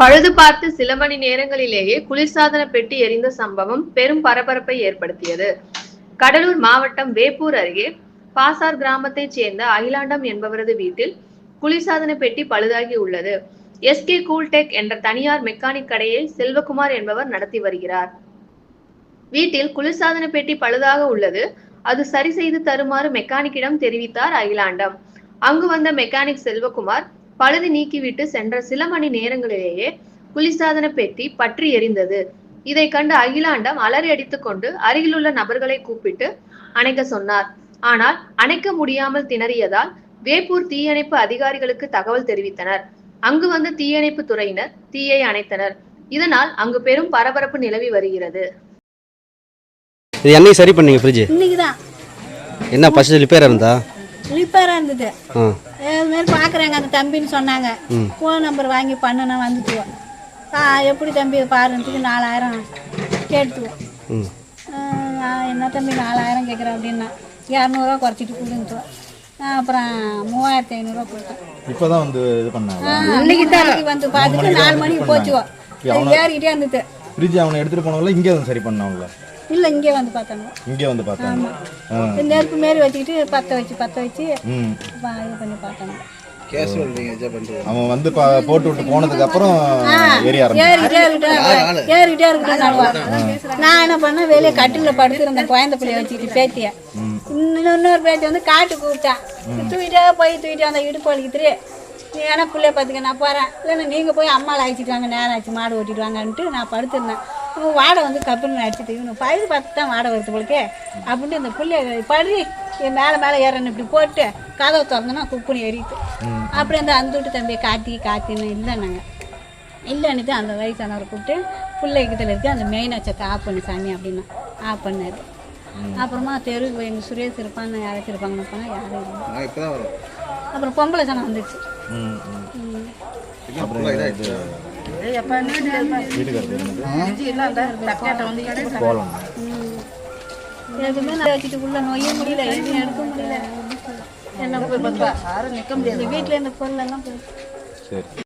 பழுது பார்த்து சில மணி நேரங்களிலேயே குளிர்சாதன பெட்டி எரிந்த சம்பவம் பெரும் பரபரப்பை ஏற்படுத்தியது. கடலூர் மாவட்டம் வேப்பூர் அருகே பாசார் கிராமத்தைச் சேர்ந்த அகிலாண்டம் என்பவரது வீட்டில் குளிர்சாதன பெட்டி பழுதாகி உள்ளது. எஸ்கே கூல்டெக் என்ற தனியார் மெக்கானிக் கடையை செல்வகுமார் என்பவர் நடத்தி வருகிறார். வீட்டில் குளிர்சாதன பெட்டி பழுதாக உள்ளது. அது சரி செய்து தருமாறு மெக்கானிக்கிடம் தெரிவித்தார் அகிலாண்டம். அங்கு வந்த மெக்கானிக் செல்வகுமார் பழுது நீக்கிவிட்டு சென்ற சில மணி நேரங்களிலேயே குளிர்சாதன பெட்டி பற்றி எரிந்தது. இதை கண்டு அகிலாண்டம் அலறி அடித்துக் கொண்டு அருகிலுள்ள நபர்களை கூப்பிட்டு அணைக்க சொன்னார். ஆனால் அணைக்க முடியாமல் திணறியதால் வேப்பூர் தீயணைப்பு அதிகாரிகளுக்கு தகவல் தெரிவித்தனர். அங்கு வந்த தீயணைப்பு துறையினர் தீயை அணைத்தனர். இதனால் அங்கு பெரும் பரபரப்பு நிலவி வருகிறது. இது என்னைக்கு சரி பண்ணீங்க ஃப்ரிட்ஜ்? இன்னைக்கு தான் என்ன ஃபஸ்ட்டு ரிப்பேர் இருந்தா ரிப்பேராக இருந்தது. ஆ. இது மாரி பார்க்குறாங்க அந்த தம்பின்னு சொன்னாங்க. ஃபோன் நம்பர் வாங்கி பண்ணுனா வந்துட்டுவோம். ஆ எப்படி தம்பி பாருன்றதுக்கு நாலாயிரம் கேட்டுவோம் என்ன தம்பி நாலாயிரம் கேட்குறேன் அப்படின்னா இரநூறுவா குறைச்சிட்டு கொடுத்துட்டோம் அப்புறம் மூவாயிரத்தி ஐநூறுரூவா கொடுத்தேன் இப்போதான் வந்து இது பண்ணாங்க. இன்னைக்கு வந்து பார்த்துட்டு நாலு மணிக்கு போச்சுவோம். ஏறிக்கிட்டே இருந்தது ஃப்ரிட்ஜ் அவனை எடுத்துட்டு போனவங்கள இங்கே வந்து சரி பண்ணவங்கள. இல்லை இங்கே வந்து பார்த்தாங்க. இங்கே வந்து பார்த்தாங்க. நெருப்பு மாரி வச்சுக்கிட்டு பற்ற வச்சு பற்ற வச்சு இது பண்ணி பார்த்தாங்க. அவன் வந்து போட்டு விட்டு போனதுக்கு அப்புறம் ஏறி ஏறிக்கிட்டே இருக்கட்டும் ஏறிக்கிட்டே இருக்கட்டும் நடுவா. நான் என்ன பண்ணேன் வெளியே கட்டில படுத்துருந்தேன் குழந்தை பிள்ளைய வச்சுக்கிட்டு பேத்திய. இன்னும் இன்னொரு பேத்தி வந்து காட்டு கூப்பிட்டான் தூக்கிட்டே போய் தூக்கிட்டு அந்த இடுப்பு வலிக்குது நீ வேணா பிள்ளைய பார்த்துக்க நான் போகிறேன் இல்லைன்னா நீங்கள் போய் அம்மாவை அழைச்சிட்டு வாங்க நேரம் ஆச்சு மாடு ஓட்டிட்டு வாங்கன்ட்டு நான் படுத்திருந்தேன். இவன் வாடை வந்து கப்புன்னு அடிச்சுட்டு இவனு பழுது பார்த்து தான் வாடை வருது போலுக்கே. அப்படின்ட்டு இந்த பிள்ளைய படி என் மேலே மேலே ஏறணும் இப்படி போட்டு கதவை திறந்தோன்னா குப்புனு எரியுது. அப்படி அந்த அந்த வீட்டு தம்பியை காட்டி காட்டின்னு இல்லைன்னாங்க. இல்லைன்னுட்டு அந்த வயசானவரை கூப்பிட்டு பிள்ளைக்கிட்ட இருக்கு அந்த மெயின் வச்சத்தை ஆஃப் பண்ணு சாமி அப்படின்னா ஆஃப் பண்ணாரு. அப்புறமா தெருவுக்கு எங்கள் சுரேஷ் இருப்பான்னு யாராச்சும் இருப்பாங்கன்னு போனால் யாரும் இல்லை. அப்புறம் பொம்பளை சனம் வந்துச்சு. ம் ம் எதுவுமே நான் வச்சுட்டு உள்ள நோயே முடியல எதுவும் எடுக்க முடியல என்ன வீட்டில் இந்த பொருளெல்லாம் சரி.